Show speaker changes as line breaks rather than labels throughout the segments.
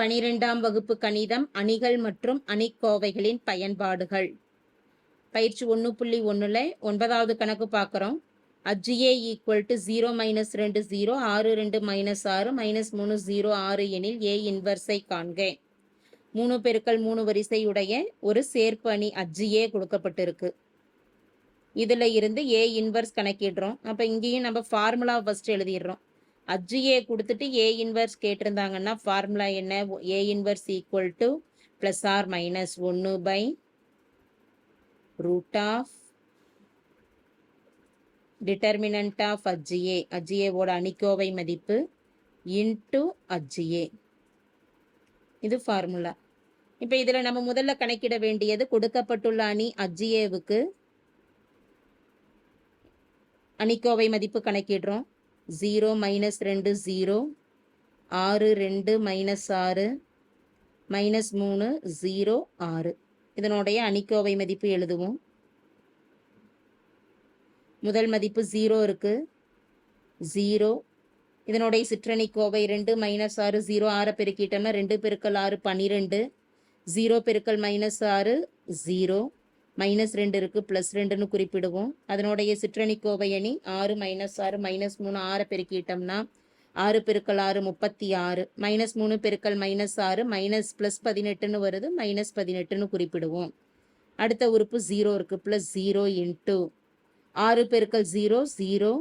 பனிரெண்டாம் வகுப்பு கணிதம் அணிகள் மற்றும் அணிக்கோவைகளின் பயன்பாடுகள். பயிற்சி ஒன்று புள்ளி ஒன்றில் ஒன்பதாவது கணக்கு பார்க்குறோம். Adj A equal to zero minus ரெண்டு ஜீரோ ஆறு ரெண்டு மைனஸ் ஆறு மைனஸ் மூணு ஜீரோ ஆறு எனில் ஏ இன்வர்ஸை காண்க. மூணு பெருக்கல் மூணு வரிசையுடைய ஒரு சேர்ப்பு அணி அஜ்ஜியே கொடுக்கப்பட்டிருக்கு. இதில் இருந்து ஏ இன்வர்ஸ் கணக்கிடுறோம். அப்போ இங்கேயும் நம்ம ஃபார்முலா ஃபஸ்ட் எழுதிடுறோம். அஜ்ஜிஏ கொடுத்துட்டு ஏ இன்வர்ஸ் கேட்டிருந்தாங்கன்னா ஃபார்முலா என்ன? A inverse equal to plus or minus ஒன்று by root of determinant of adj A அஜ்ஜிஏவோட அணிக்கோவை மதிப்பு இன்டு அஜ்ஜிஏ இது ஃபார்முலா இப்போ இதில் நம்ம முதல்ல கணக்கிட வேண்டியது கொடுக்கப்பட்டுள்ள அணி அஜ்ஜிஏவுக்கு அணிக்கோவை மதிப்பு கணக்கிடுறோம். ஜீரோ மைனஸ் ரெண்டு ஜீரோ ஆறு ரெண்டு மைனஸ் ஆறு மைனஸ் மூணு ஜீரோ ஆறு. இதனுடைய அணிக்கோவை மதிப்பு எழுதுவோம். முதல் மதிப்பு ஜீரோ இருக்கு. ஜீரோ. இதனுடைய சிற்றணிக்கோவை ரெண்டு மைனஸ் ஆறு ஜீரோ ஆறை பெருக்கிட்டோம்னா ரெண்டு பெருக்கல் ஆறு பன்னிரெண்டு ஜீரோ பெருக்கல் மைனஸ் ஆறு ஜீரோ. மைனஸ் ரெண்டு இருக்குது ப்ளஸ் ரெண்டுன்னு குறிப்பிடுவோம். அதனுடைய சிற்றணிக்கோவை அணி ஆறு மைனஸ் ஆறு மைனஸ் மூணு ஆறை பெருக்கிட்டோம்னா ஆறு பெருக்கல் ஆறு முப்பத்தி ஆறு. மைனஸ் மூணு பெருக்கல் மைனஸ் ஆறு மைனஸ் ப்ளஸ் பதினெட்டுன்னு வருது மைனஸ் பதினெட்டுன்னு குறிப்பிடுவோம். அடுத்த உறுப்பு ஜீரோ இருக்குது ப்ளஸ் ஜீரோ இன்ட்டு ஆறு பெருக்கல் ஜீரோ ஜீரோ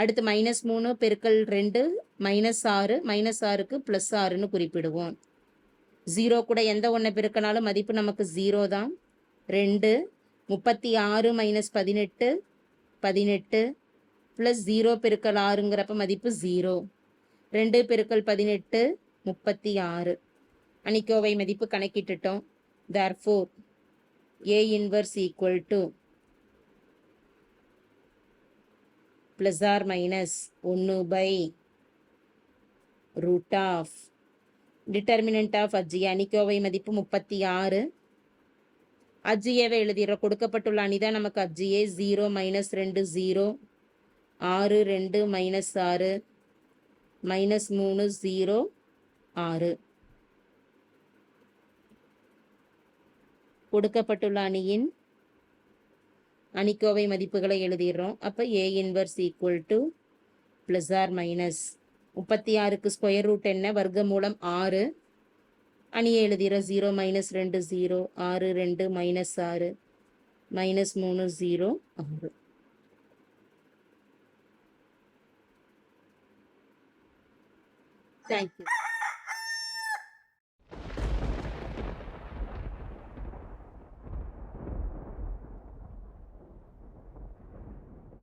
அடுத்து மைனஸ் மூணு பெருக்கல் ரெண்டு மைனஸ் ஆறு மைனஸ் ஆறுக்கு ப்ளஸ் ஆறுன்னு குறிப்பிடுவோம். ஜீரோ கூட எந்த ஒன்றை பெருக்கினாலும் மதிப்பு நமக்கு ஜீரோ தான். ரெண்டு முப்பத்தி ஆறு மைனஸ் பதினெட்டு பதினெட்டு ப்ளஸ் ஜீரோ பெருக்கல் ஆறுங்கிறப்ப மதிப்பு ஜீரோ ரெண்டு பெருக்கல் பதினெட்டு முப்பத்தி ஆறு. அணிக்கோவை மதிப்பு கணக்கிட்டுட்டோம். Therefore A inverse equal to plus or minus ஒன்று by root of determinant of adj அணிக்கோவை மதிப்பு முப்பத்தி ஆறு அஜ்ஜியவை எழுதிடுறோம். கொடுக்கப்பட்டுள்ள அணி தான் நமக்கு அஜ்ஜியே ஜீரோ மைனஸ் ரெண்டு ஜீரோ. ஆறு ரெண்டு மைனஸ் ஆறு. மைனஸ் மூணு ஜீரோ. ஆறு. கொடுக்கப்பட்டுள்ள அணியின் அணிக்கோவை மதிப்புகளை எழுதிடுறோம். அப்போ A inverse equal to plus or minus முப்பத்தி ஆறுக்கு ஸ்கொயர் ரூட் என்ன? வர்க்க மூலம் ஆறு. அணியை எழுதிடுறோம் ஜீரோ மைனஸ் ரெண்டு ஜீரோ ஆறு ரெண்டு மைனஸ் ஆறு மைனஸ் மூணு ஜீரோ ஆறு. தேங்க்யூ